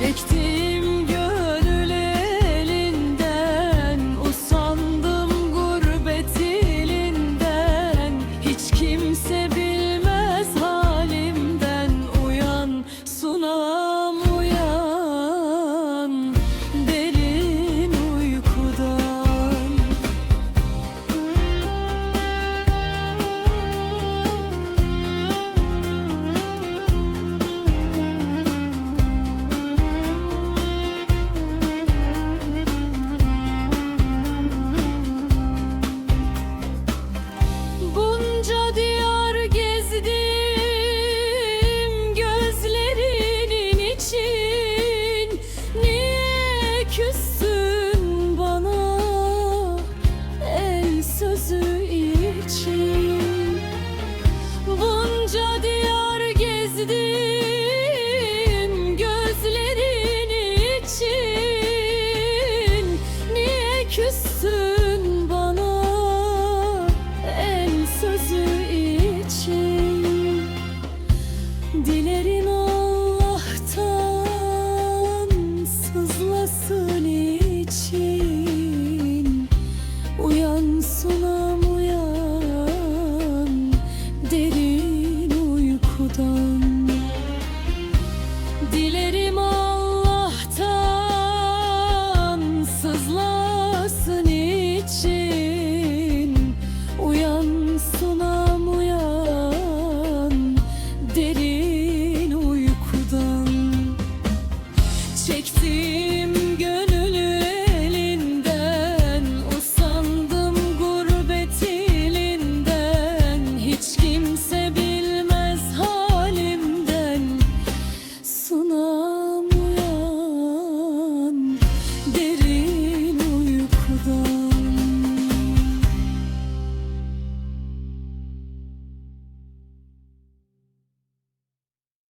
Çektim gönül elinden Usandım gurbet ilinden Hiç kimse bilmez halimden Uyan sunan yansına.